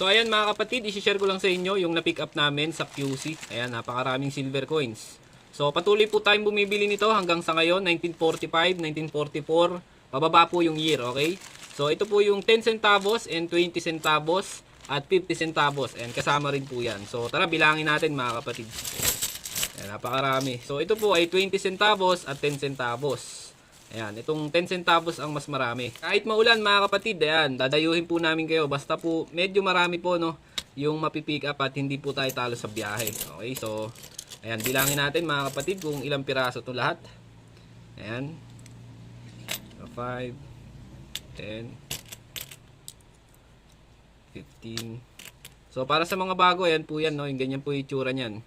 So ayan mga kapatid, isi-share ko lang sa inyo yung na-pick up namin sa QC. Ayan, napakaraming silver coins. So patuloy po tayong bumibili nito hanggang sa ngayon, 1945, 1944. Pababa po yung year, okay? So ito po yung 10 centavos and 20 centavos at 50 centavos. And kasama rin po yan. So tara, bilangin natin mga kapatid. Ayan, napakarami. So ito po ay 20 centavos at 10 centavos. Ayan, itong 10 centavos ang mas marami. Kahit maulan mga kapatid, ayan, dadayuhin po namin kayo. Basta po, medyo marami po, no, yung mapipick up at hindi po tayo talo sa biyahe. Okay, so, ayan, bilangin natin mga kapatid kung ilang piraso to lahat. Ayan. 5, 10, 15. So, para sa mga bago, ayan po yan, no, yung ganyan po yung itsura niyan.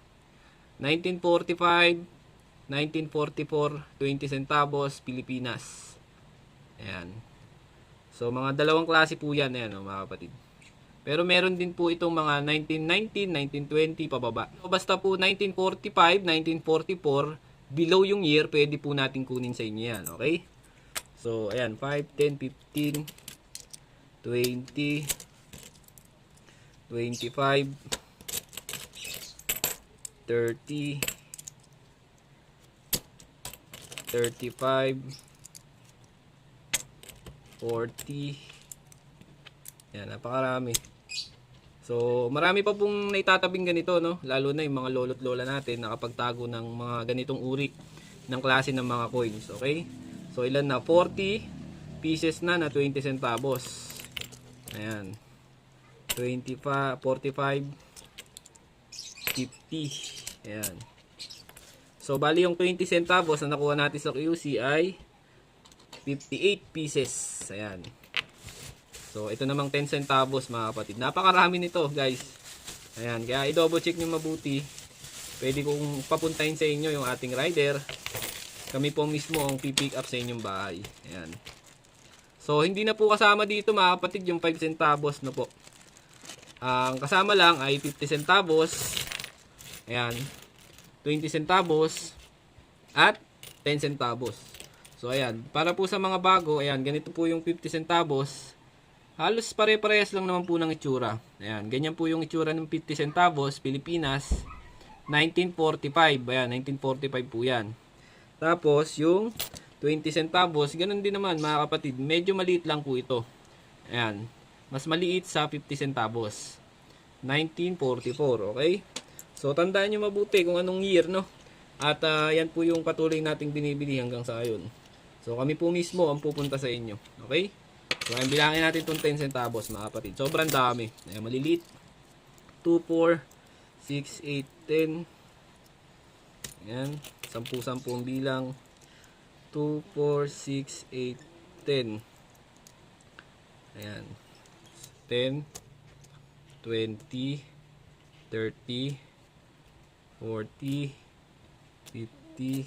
1945, 1944, 20 centavos, Pilipinas. Ayan. So, mga dalawang klase po yan, ayan, oh, mga kapatid. Pero meron din po itong mga 1919, 1920 pababa. So, basta po 1945, 1944, below yung year, pwede po natin kunin sa inyo yan, okay? So, ayan, 5, 10, 15, 20, 25, 30, 35 40 yan napakarami. So marami pa pong naitatabing ganito no? Lalo na yung mga lolo't lola natin nakapagtago ng mga ganitong uri ng klase ng mga coins okay? So ilan na? 40 pieces na na 20 centavos ayan. 25 45 50 ayan So, bali yung 20 centavos na nakuha natin sa QC ay 58 pieces. Ayan. So, ito namang 10 centavos mga kapatid. Napakarami nito, guys. Ayan. Kaya, i-double check nyo mabuti. Pwede kong papuntahin sa inyo yung ating rider. Kami po mismo ang pipick up sa inyong bahay. Ayan. So, hindi na po kasama dito mga kapatid yung 5 centavos na po. Ang kasama lang ay 50 centavos. Ayan. 20 centavos at 10 centavos. So ayan, para po sa mga bago, ayan, ganito po yung 50 centavos. Halos pare-parehas lang naman po ng itsura. Ayan, ganyan po yung itsura ng 50 centavos, Pilipinas, 1945. Ayan, 1945 po yan. Tapos yung 20 centavos, ganun din naman mga kapatid, medyo maliit lang po ito. Ayan, mas maliit sa 50 centavos. 1944, okay? So, tandaan nyo mabuti kung anong year, no? At ah, yan po yung patuloy nating binibili hanggang sa ngayon. So, kami po mismo ang pupunta sa inyo. Okay? So, ayan, bilangin natin itong 10 centavos, mga kapatid. Sobrang dami. Ayan, maliliit. 2, 4, 6, 8, 10. Ayan. 10-10 ang bilang. 2, 4, 6, 8, 10. Ayan. 10, 20, 30, 40, 50,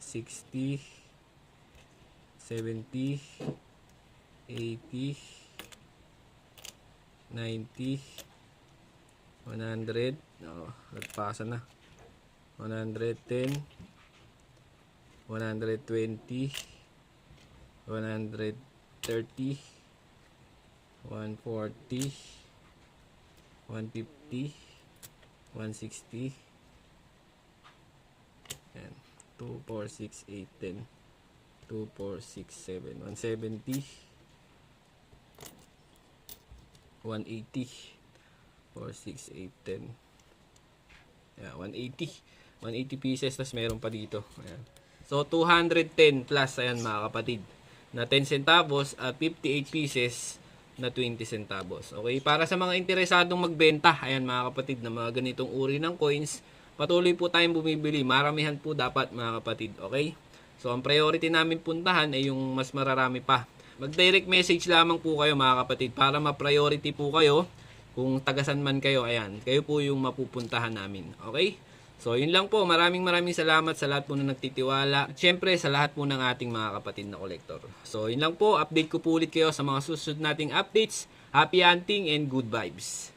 60, 70, 80, 90, 100, oh, nagpasa na. 110, 120, 130, 140, 150, 160 Ayan. 2, 4, 6, 8, 10 2, 4, 6, 7 170 180 4, 6, 8, 10 Ayan, 180 180 pieces tas meron pa dito. Ayan. so 210 plus ayan mga kapatid na 10 centavos at 58 pieces na 20 centavos. Okay, para sa mga interesadong magbenta, ayan mga kapatid, na mga ganitong uri ng coins, patuloy po tayong bumibili. Maramihan po dapat mga kapatid, okay? So, ang priority namin puntahan ay yung mas mararami pa. Mag-direct message lamang po kayo mga kapatid para ma-priority po kayo kung tagasan man kayo, ayan, kayo po yung mapupuntahan namin, okay? So, yun lang po. Maraming maraming salamat sa lahat po na nagtitiwala. At syempre, sa lahat po ng ating mga kapatid na kolektor. So, yun lang po. Update ko po ulit kayo sa mga susunod nating updates. Happy hunting and good vibes.